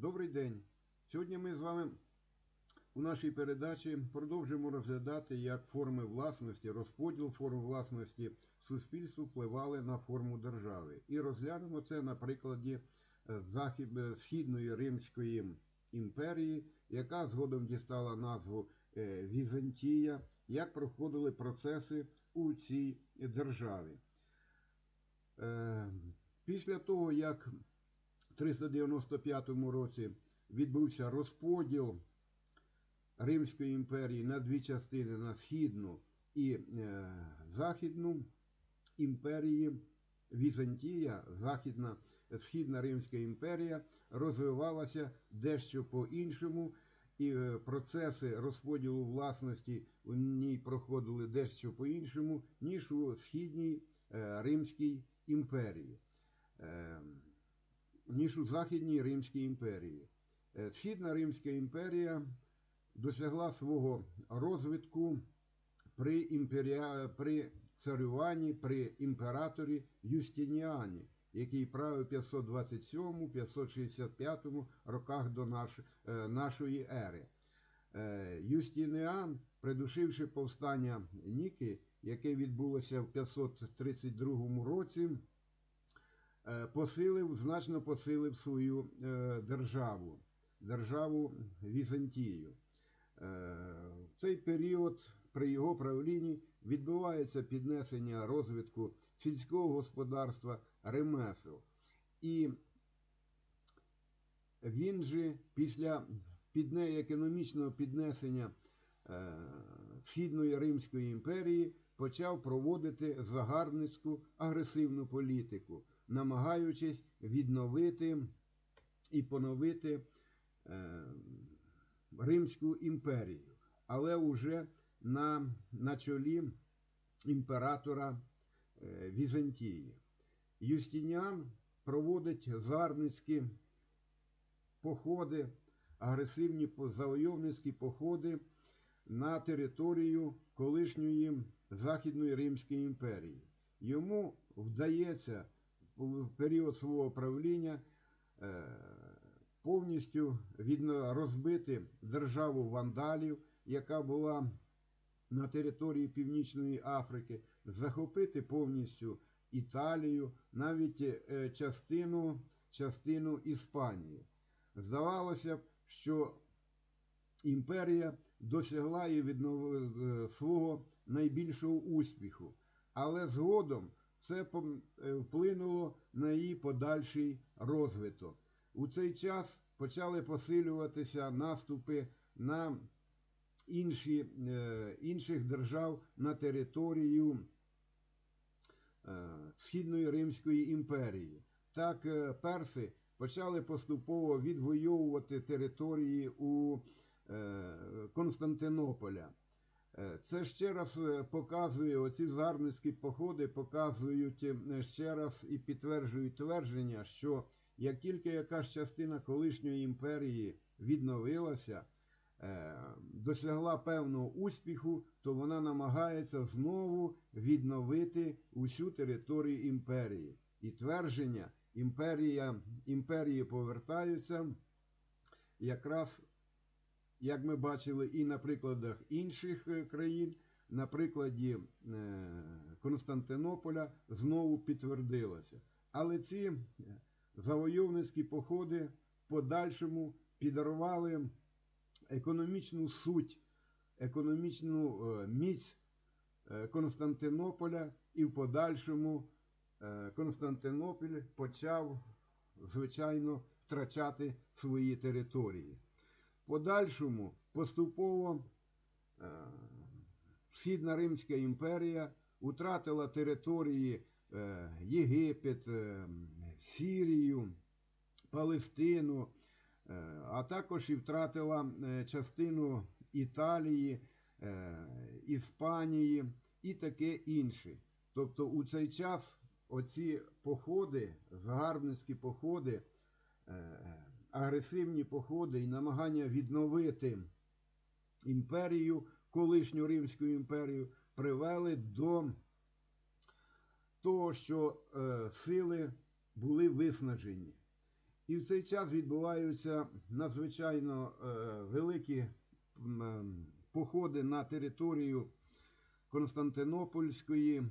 Добрий день. Сьогодні ми з вами у нашій передачі продовжимо розглядати, як форми власності, розподіл форм власності суспільству впливали на форму держави. І розглянемо це на прикладі е, захід, е, Східної Римської імперії, яка згодом дістала назву е, Візантія, як проходили процеси у цій державі. Після того, як в 395 році відбувся розподіл Римської імперії на дві частини на Східну і е, Західну імперії, Візантія, Західна, Східна Римська імперія розвивалася дещо по-іншому, і е, процеси розподілу власності у ній проходили дещо по-іншому, ніж у Східній е, Римській імперії. Ніж у Західній Римській імперії. Е, Східна Римська імперія досягла свого розвитку при, імперія... при царюванні, при імператорі Юстиніані, який правив 527-565 роках до наш... е, нашої ери. Е, Юстиніан, придушивши повстання Ніки, яке відбулося в 532 році, посилив, значно посилив свою е, державу, державу Візантію. Е, В цей період при його правлінні відбувається піднесення розвитку сільського господарства, ремесел. І він же після економічного піднесення е, Східної Римської імперії почав проводити загарбницьку агресивну політику, намагаючись відновити і поновити е, Римську імперію, але уже на, на чолі імператора е, Візантії. Юстиніан проводить загарбницькі походи, агресивні завойовницькі походи на територію колишньої Західної Римської імперії. Йому вдається в період свого правління е, повністю розбити державу вандалів, яка була на території Північної Африки, захопити повністю Італію, навіть е, частину, частину Іспанії. Здавалося б, що імперія досягла і е, свого найбільшого успіху, але згодом це е, вплинуло на її подальший розвиток. У цей час почали посилюватися наступи на інші, е, інших держав на територію е, Східної Римської імперії. Так перси почали поступово відвоювати території у Константинополя. Е, Це ще раз е, показує, оці загарбницькі походи показують е, ще раз і підтверджують твердження, що як тільки якась частина колишньої імперії відновилася, досягла певного успіху, то вона намагається знову відновити усю територію імперії. І твердження імперія, імперії повертаються якраз, як ми бачили, і на прикладах інших е, країн, на прикладі е, Константинополя знову підтвердилося. Але ці е, завойовницькі походи в подальшому підорвали економічну суть, економічну міць Константинополя, і в подальшому Константинополь почав, звичайно, втрачати свої території. Подальшому поступово е, Східна Римська імперія втратила території е, Єгипет, е, Сірію, Палестину, а також і втратила частину Італії, Іспанії і таке інше. Тобто у цей час оці походи, загарбницькі походи, агресивні походи і намагання відновити імперію, колишню Римську імперію, привели до того, що е, сили були виснажені. І в цей час відбуваються надзвичайно е, великі ем, походи на територію Константинопольської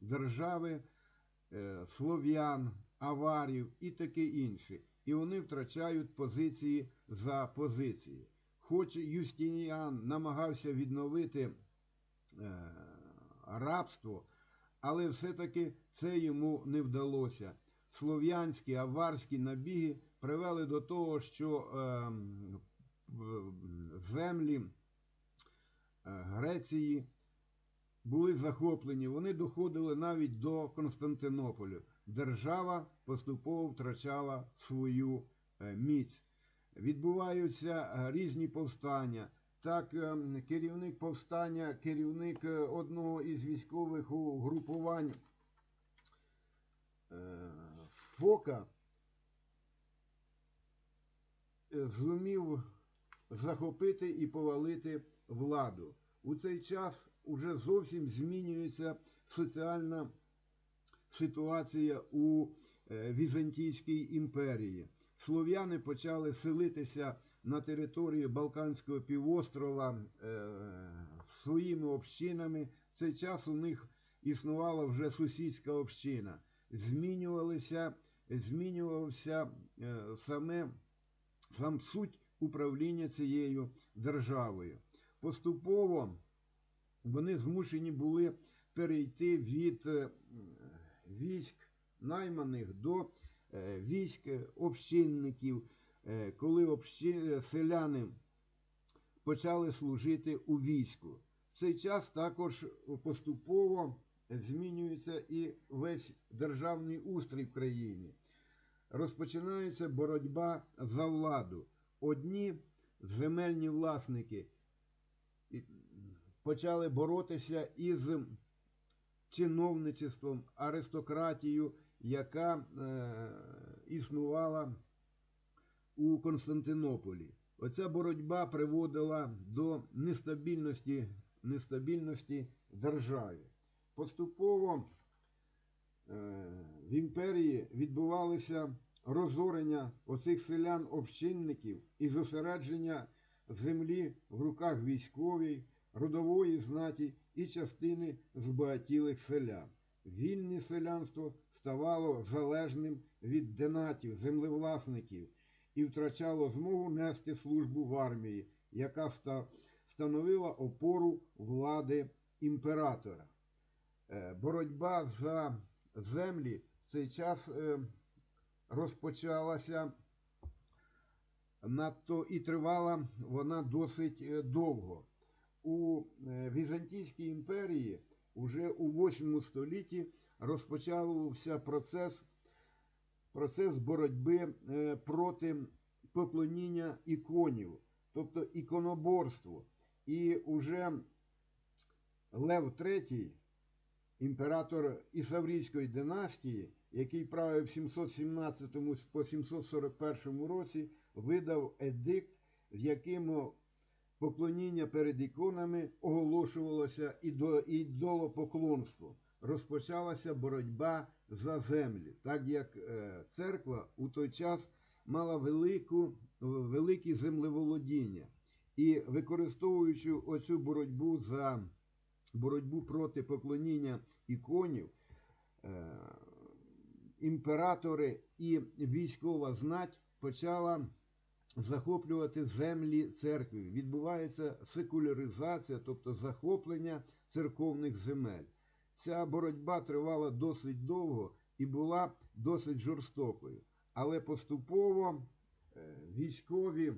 держави, е, слов'ян, аварів і таке інше. І вони втрачають позиції за позиції. Хоч Юстиніан намагався відновити е, рабство, але все-таки це йому не вдалося. Слов'янські, аварські набіги привели до того, що е, землі Греції були захоплені, вони доходили навіть до Константинополю. Держава поступово втрачала свою е, міць. Відбуваються е, різні повстання. Так, ем, керівник повстання, керівник е, одного із військових угрупувань е, Фока е, зумів захопити і повалити владу. У цей час уже зовсім змінюється соціальна ситуація у е, Візантійській імперії. Слов'яни почали селитися на території Балканського півострова е, своїми общинами. В цей час у них існувала вже сусідська община. Змінювалися, змінювався е, саме сам суть управління цією державою. Поступово вони змушені були перейти від військ найманих до е, військ общинників, е, коли общи- селяни почали служити у війську. В цей час також поступово змінюється і весь державний устрій в країні. Розпочинається боротьба за владу. Одні земельні власники почали боротися із чиновничеством, аристократією, яка е, існувала у Константинополі. Оця боротьба приводила до нестабільності, нестабільності держави. Поступово е, в імперії відбувалося розорення оцих селян-общинників і зосередження землі в руках військовій, родової знаті і частини збагатілих селян. Вільне селянство ставало залежним від денатів, землевласників і втрачало змогу нести службу в армії, яка становила опору влади імператора. Е, Боротьба за землі в цей час е, розпочалася надто і тривала вона досить е, довго. У е, Візантійській імперії уже у 8 столітті розпочався процес, процес боротьби е, проти поклоніння іконів, тобто іконоборство. І уже Лев III, імператор Ісаврійської династії, який правив в 717 по 741 році, видав едикт, в якому поклоніння перед іконами оголошувалося ідо- ідолопоклонство. Розпочалася боротьба за землі, так як е, церква у той час мала велику, великі землеволодіння. І використовуючи оцю боротьбу за боротьбу проти поклоніння іконів, е, імператори і військова знать почала захоплювати землі церкви. Відбувається секуляризація, тобто захоплення церковних земель. Ця боротьба тривала досить довго і була досить жорстокою. Але поступово е, військові,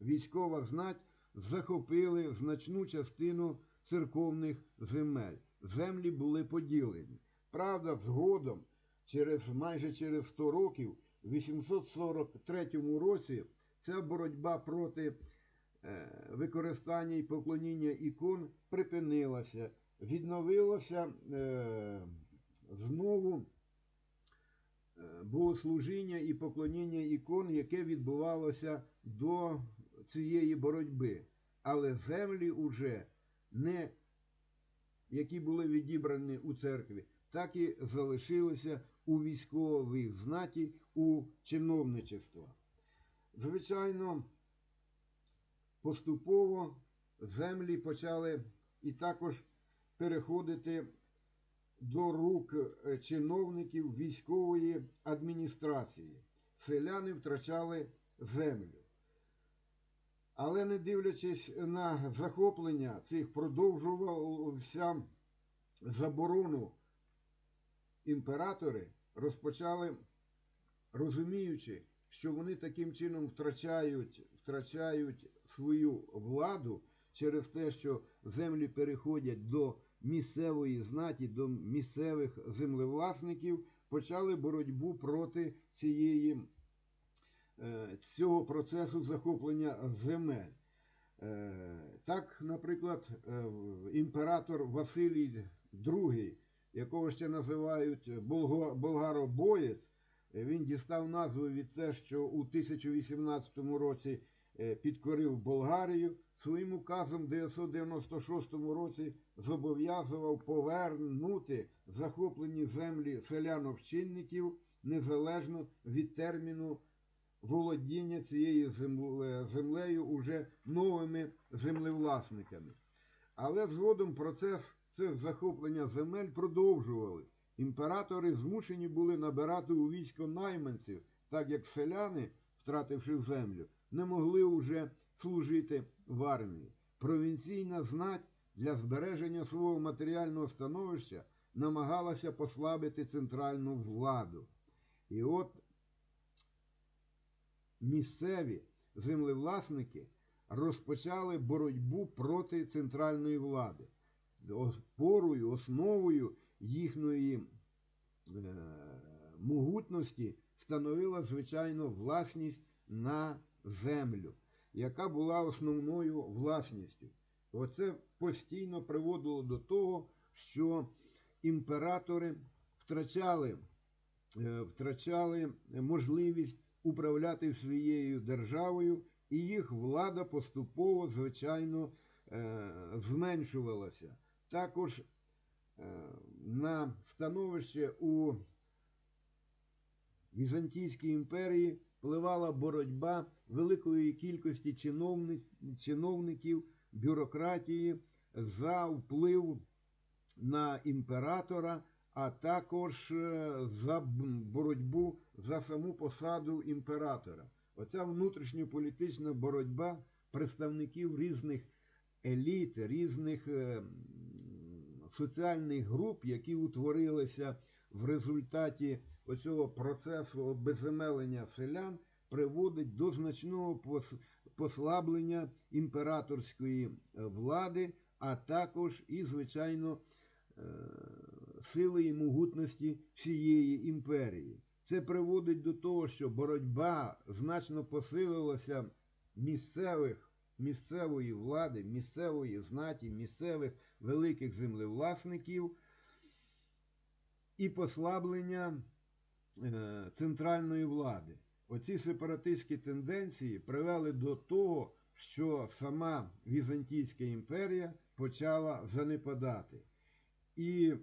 військова знать захопили значну частину церковних земель. Землі були поділені. Правда, згодом, через майже через 100 років, 843 році ця боротьба проти е, використання і поклоніння ікон припинилася. Відновилося е, знову е, богослужіння і поклоніння ікон, яке відбувалося до цієї боротьби. Але землі уже не які були відібрані у церкві, так і залишилися у військових знаті, у чиновничество. Звичайно, поступово землі почали і також переходити до рук е, чиновників військової адміністрації. Селяни втрачали землю. Але не дивлячись на захоплення цих продовжувався заборону імператори розпочали, розуміючи, що вони таким чином втрачають, втрачають свою владу через те, що землі переходять до місцевої знаті, до місцевих землевласників, почали боротьбу проти цієї, е, цього процесу захоплення земель. Е, Так, наприклад, е, імператор Василій II, якого ще називають болгаробоєць, е, він дістав назву від те, що у 1018 році е, підкорив Болгарію. Своїм указом в 996 році зобов'язував повернути захоплені землі селяновчинників незалежно від терміну володіння цією землею уже новими землевласниками. Але згодом процес цих захоплення земель продовжували. Імператори змушені були набирати у військо найманців, так як селяни, втративши землю, не могли уже служити в армії. Провінційна знать для збереження свого матеріального становища намагалася послабити центральну владу. І от місцеві землевласники розпочали боротьбу проти центральної влади. Опорою, основою їхньої е, могутності становила, звичайно, власність на землю, яка була основною власністю. Оце постійно приводило до того, що імператори втрачали, е, втрачали можливість управляти своєю державою, і їх влада поступово, звичайно, е, зменшувалася. Також е, на становище у Візантійській імперії впливала боротьба великої кількості чиновників, бюрократії за вплив на імператора, а також е, за боротьбу за саму посаду імператора. Оця внутрішньополітична боротьба представників різних еліт, різних е, соціальних груп, які утворилися в результаті оцього процесу обезземелення селян, приводить до значного пос- послаблення імператорської е, влади, а також і, звичайно, е, сили і могутності всієї імперії. Це приводить до того, що боротьба значно посилилася місцевих, місцевої влади, місцевої знаті, місцевих великих землевласників і послаблення е, центральної влади. Оці сепаратистські тенденції привели до того, що сама Візантійська імперія почала занепадати. І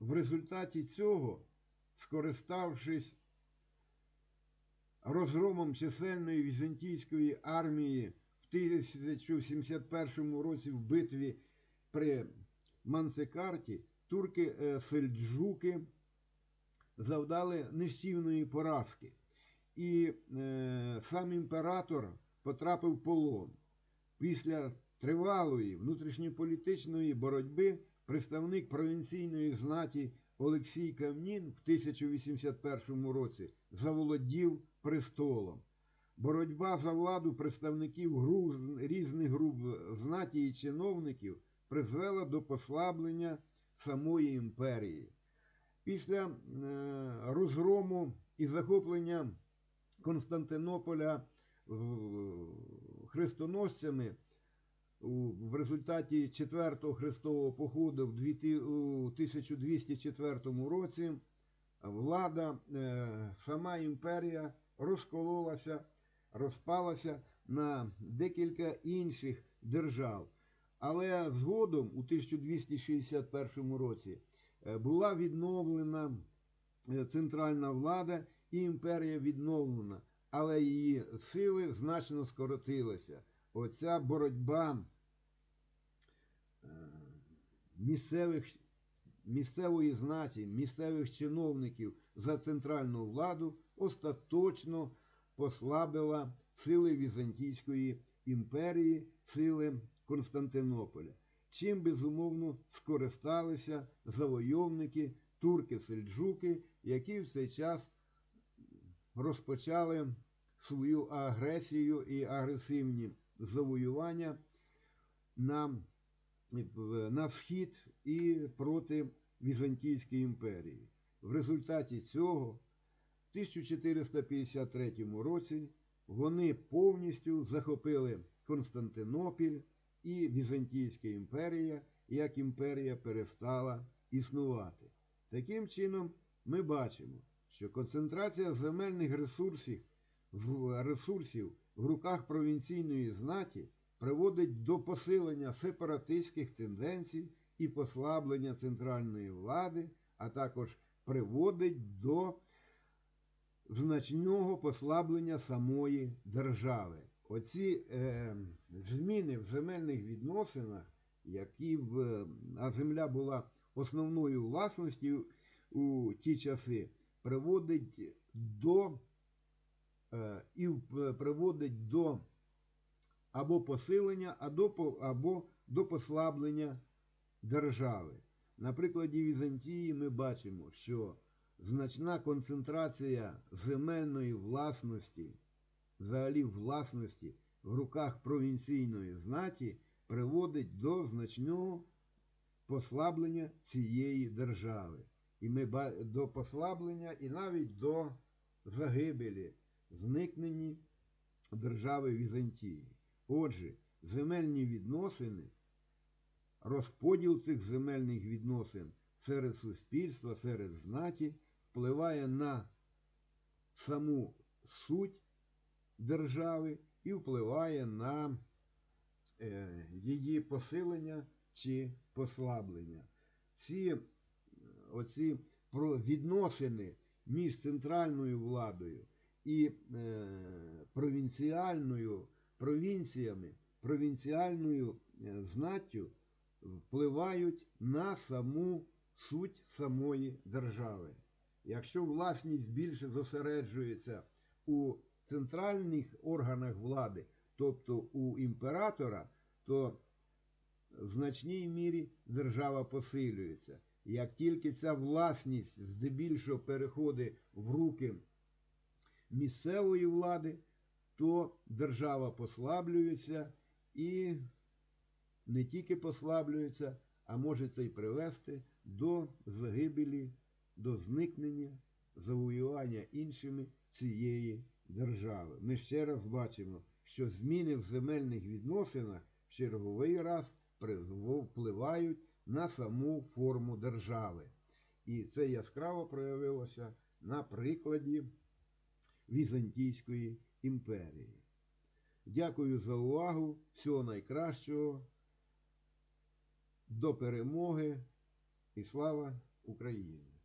в результаті цього, скориставшись розгромом чисельної візантійської армії 1071 році в битві при Манцикарті, турки е, сельджуки завдали нищівної поразки. І е, сам імператор потрапив в полон. Після тривалої внутрішньополітичної боротьби представник провінційної знаті Олексій Камнін в 1081 році заволодів престолом. Боротьба за владу представників різних груп знаті і чиновників призвела до послаблення самої імперії. Після е, розгрому і захоплення Константинополя хрестоносцями в результаті четвертого хрестового походу в у 1204 році влада, е, сама імперія розкололася, розпалася на декілька інших держав. Але згодом у 1261 році е, була відновлена е, центральна влада і імперія відновлена, але її сили значно скоротилися. Оця боротьба е, місцевих, місцевої знаті, місцевих чиновників за центральну владу остаточно послабила сили Візантійської імперії, сили Константинополя. Чим безумовно скористалися завойовники турки-сельджуки, які в цей час розпочали свою агресію і агресивні завоювання на, на схід і проти Візантійської імперії. В результаті цього 1453 році вони повністю захопили Константинопіль і Візантійська імперія як імперія перестала існувати. Таким чином, ми бачимо, що концентрація земельних ресурсів в, ресурсів в руках провінційної знаті приводить до посилення сепаратистських тенденцій і послаблення центральної влади, а також приводить до значного послаблення самої держави. Оці е, зміни в земельних відносинах, які в, а земля була основною власністю у ті часи, приводить до е, і приводить до або посилення, або, або до послаблення держави. На прикладі Візантії ми бачимо, що значна концентрація земельної власності, взагалі власності в руках провінційної знаті приводить до значного послаблення цієї держави. І ми до послаблення і навіть до загибелі, зникнення держави Візантії. Отже, земельні відносини, розподіл цих земельних відносин серед суспільства, серед знаті впливає на саму суть держави і впливає на е, її посилення чи послаблення. Ці оці відносини між центральною владою і е, провінціальною провінціями, провінціальною е, знаттю впливають на саму суть самої держави. Якщо власність більше зосереджується у центральних органах влади, тобто у імператора, то в значній мірі держава посилюється. Як тільки ця власність здебільшого переходить в руки місцевої влади, то держава послаблюється і не тільки послаблюється, а може це й привести до загибелі, до зникнення, завоювання іншими цієї держави. Ми ще раз бачимо, що зміни в земельних відносинах в черговий раз впливають на саму форму держави. І це яскраво проявилося на прикладі Візантійської імперії. Дякую за увагу. Всього найкращого. До перемоги і слава Україні!